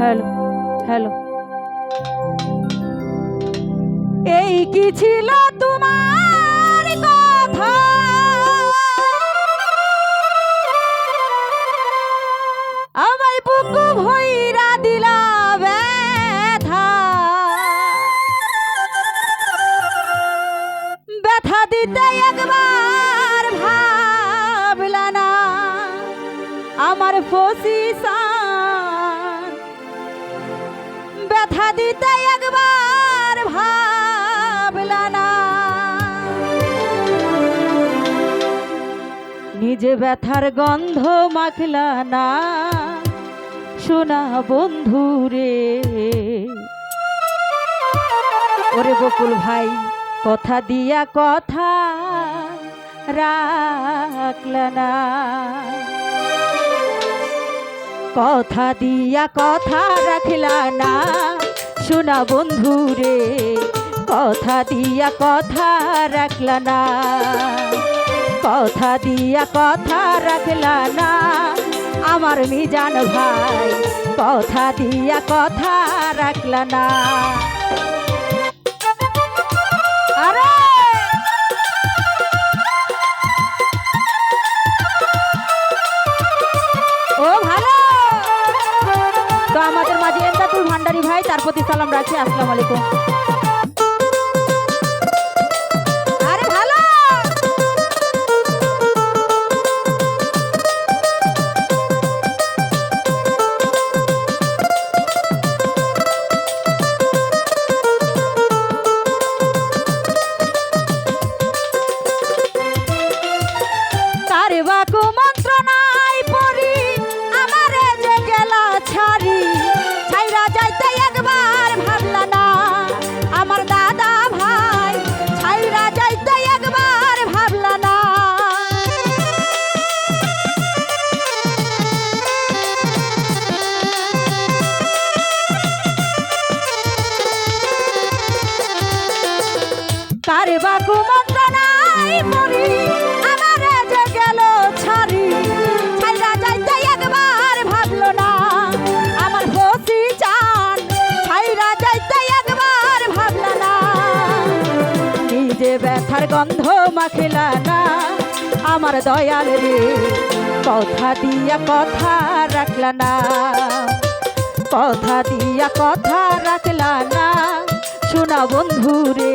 Hello hello. এই কি ছিল তোমার কথা? আমায় বুকু ভইরা দিলা ব্যথা। ব্যথা দিতে একবার ভাবলা না। আমার ফসিসান নিজে ব্যথার গন্ধ মাখলা না শোনা বন্ধুরে ওরে বকুল ভাই, কথা দিয়া কথা রাখলা না। কথা দিয়া কথা রাখলা না শোনা বন্ধু রে। কথা দিয়া কথা রাখলা না। কথা দিয়া কথা রাখলা না। আমার মিজান ভাই, কথা দিয়া কথা রাখলা না। ও আমাদের মাঝে এমদাতুল ভান্ডারি ভাই, তার প্রতি সালাম রাখি। আসসালামু আলাইকুম। কারে বাকু মন্ত্রণাই পড়ি আমারে যে গেল ছাড়ি। ছাইরা যাইতে একবার ভাবলো না, আমার হসি চান। ছাইরা যাইতে একবার ভাবলো না নিজে ব্যথার গন্ধ মাখিলা না, আমার দয়াল রে, কথা দিয়া কথা রাখলা না। কথা দিয়া কথা রাখলা না, শোনা বন্ধু রে।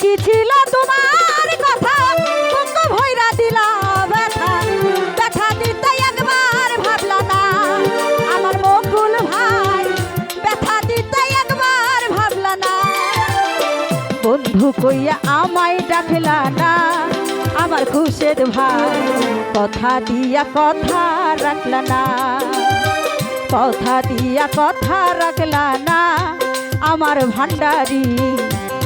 কি ছিল তোমার কথা? বুকু ভৈরা দিলা ব্যথা। ব্যথা দিতে একবার ভাবলা না। আমার মকুল ভাই, ব্যথা দিতে একবার ভাবলা না। বন্ধু কইয়া আমায় ডাকলা না। আমার খুশের ভাই, কথা দিয়া কথা রাখলা না। কথা দিয়া কথা রাখলা না। আমার ভান্ডারি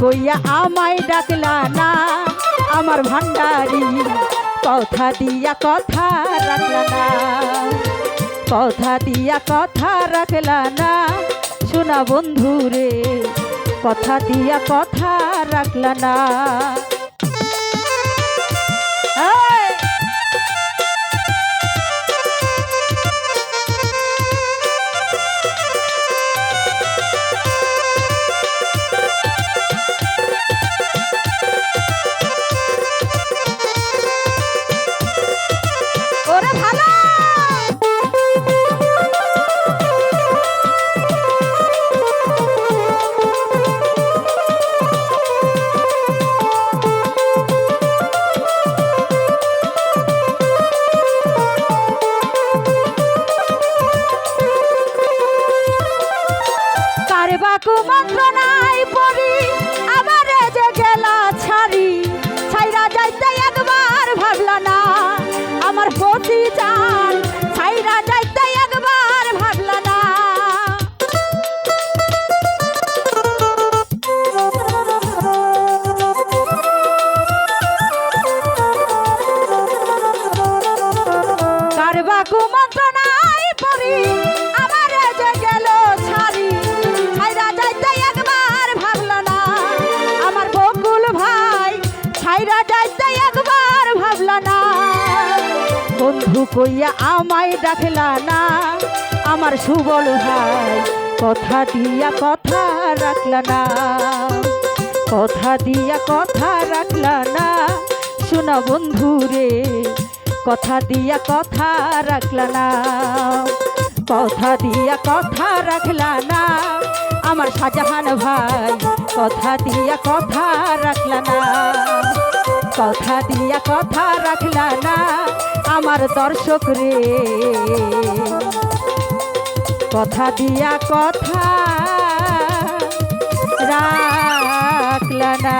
কইয়া আমায় ডাকলা না, আমার ভান্ডারি কথা দিয়া কথা রাখলা না। কথা দিয়া কথা রাখলা না, শোনা বন্ধু রে কথা দিয়া কথা রাখলা না। কারবাকু বন্ধু কইয়া আমায় ডাকলা না। আমার সুবল ভাই, কথা দিয়া কথা রাখলা না। কথা দিয়া কথা রাখলা না। শোনা বন্ধু রে, কথা দিয়া কথা রাখলা না। কথা দিয়া কথা রাখলা না। আমার শাহজাহান ভাই, কথা দিয়া কথা রাখলা না। কথা দিয়া কথা রাখলা না আমার দর্শক রে। কথা দিয়া কথা রাখলা না।